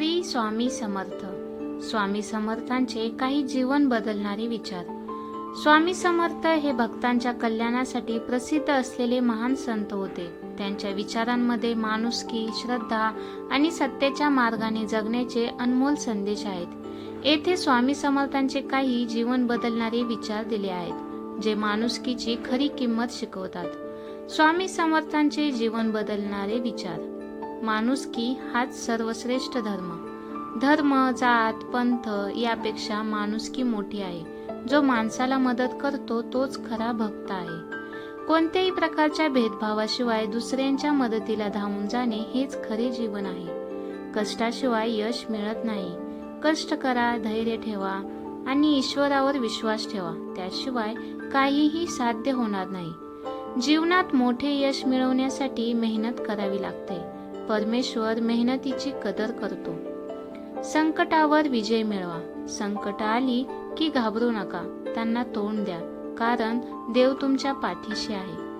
श्री स्वामी समर्थ. स्वामी समर्थांचे काही जीवन बदलणारे विचार. स्वामी समर्थ हे भक्तांच्या कल्याणासाठी प्रसिद्ध असलेले महान संत होते. त्यांच्या विचारांमध्ये माणुसकी श्रद्धा आणि सत्याच्या मार्गाने जगण्याचे अनमोल संदेश आहेत. येथे स्वामी समर्थांचे काही जीवन बदलणारे विचार दिले आहेत जे माणुसकीची खरी किंमत शिकवतात. स्वामी समर्थांचे जीवन बदलणारे विचार. माणुसकी हाच सर्वश्रेष्ठ धर्म. धर्म जात पंथ यापेक्षा माणुसकी मोठी आहे. जो माणसाला मदत करतो तोच खरा भक्त आहे. कोणत्याही प्रकारच्या भेदभावाशिवाय दुसऱ्यांच्या मदतीला धावून जाणे हेच खरे जीवन आहे. कष्टाशिवाय यश मिळत नाही. कष्ट करा धैर्य ठेवा आणि ईश्वरावर विश्वास ठेवा. त्याशिवाय काहीही साध्य होणार नाही. जीवनात मोठे यश मिळवण्यासाठी मेहनत करावी लागते. परमेश्वर मेहनतीची कदर करतो. संकटावर विजय मिळवा. संकट आली की घाबरू नका. त्यांना तोंड द्या. कारण देव तुमच्या पाठीशी आहे.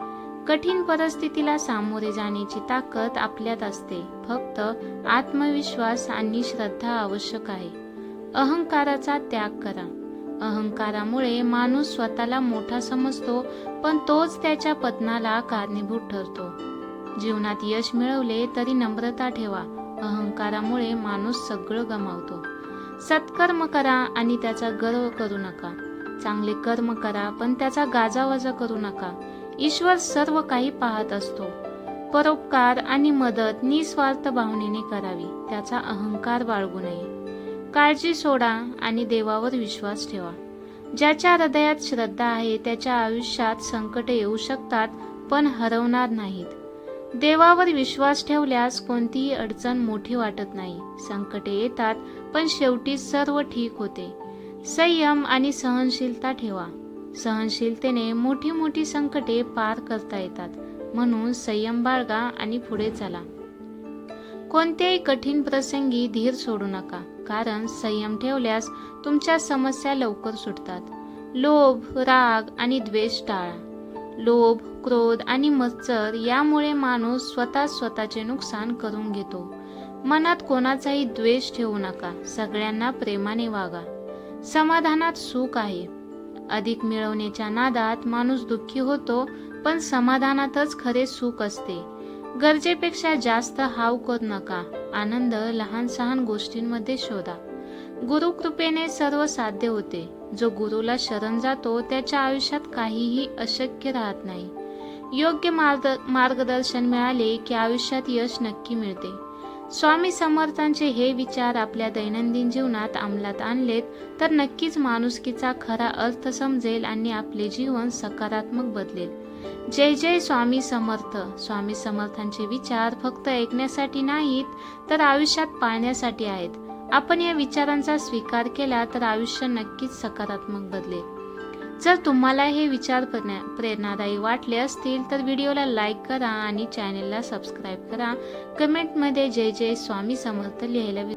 कठीण परिस्थितीला सामोरे जाण्याची ताकद आपल्यात असते. फक्त आत्मविश्वास आणि श्रद्धा आवश्यक आहे. अहंकाराचा त्याग करा. अहंकारामुळे माणूस स्वतःला मोठा समजतो पण तोच त्याच्या पतनाला कारणीभूत ठरतो. जीवनात यश मिळवले तरी नम्रता ठेवा. अहंकारामुळे माणूस सगळं गमावतो. सत्कर्म करा आणि त्याचा गर्व करू नका. चांगले कर्म करा पण त्याचा गाजावाजा करू नका. ईश्वर सर्व काही पाहत असतो. परोपकार आणि मदत निस्वार्थ भावनेने करावी. त्याचा अहंकार बाळगू नये. काळजी सोडा आणि देवावर विश्वास ठेवा. ज्याच्या हृदयात श्रद्धा आहे त्याच्या आयुष्यात संकटे येऊ शकतात पण हरवणार नाहीत. देवावर विश्वास ठेवल्यास कोणतीही अडचण मोठी वाटत नाही. संकटे येतात पण शेवटी सर्व ठीक होते. संयम आणि सहनशीलता ठेवा. सहनशीलतेने मोठी मोठी संकटे पार करता येतात. म्हणून संयम बाळगा आणि पुढे चला. कोणत्याही कठीण प्रसंगी धीर सोडू नका कारण संयम ठेवल्यास तुमच्या समस्या लवकर सुटतात. लोभ राग आणि द्वेष टाळा. लोभ क्रोध आणि मत्सर यामुळे माणूस स्वतः स्वतःचे नुकसान करून घेतो. मनात कोणाचाही द्वेष ठेवू नका. सगळ्यांना प्रेमाने वागा. समाधानात सुख आहे. अधिक मिळवण्याच्या नादात माणूस दुःखी होतो पण समाधानातच खरे सुख असते. गरजेपेक्षा जास्त हाव करू नका. आनंद लहान सहान गोष्टींमध्ये शोधा. गुरुकृपेने सर्व साध्य होते. जो गुरुला शरण जातो त्याच्या आयुष्यात काहीही अशक्य राहत नाही. योग्य मार्ग मार्गदर्शन मिळाले की आयुष्यात यश नक्की मिळते. स्वामी समर्थांचे हे विचार आपल्या दैनंदिन जीवनात अंमलात आणलेत तर नक्कीच माणुसकीचा खरा अर्थ समजेल आणि आपले जीवन सकारात्मक बदलेल. जय जय स्वामी समर्थ. स्वामी समर्थांचे विचार फक्त ऐकण्यासाठी नाहीत तर आयुष्यात पाळण्यासाठी आहेत. आपण या विचारांचा स्वीकार केला तर आयुष्य नक्कीच सकारात्मक बदलेल. जर तुम्हाला हे विचार प्रेरणादायी वाटले असतील तर व्हिडिओला लाईक करा आणि चॅनेलला सबस्क्राईब करा. कमेंटमध्ये जय जय स्वामी समर्थ लिहायला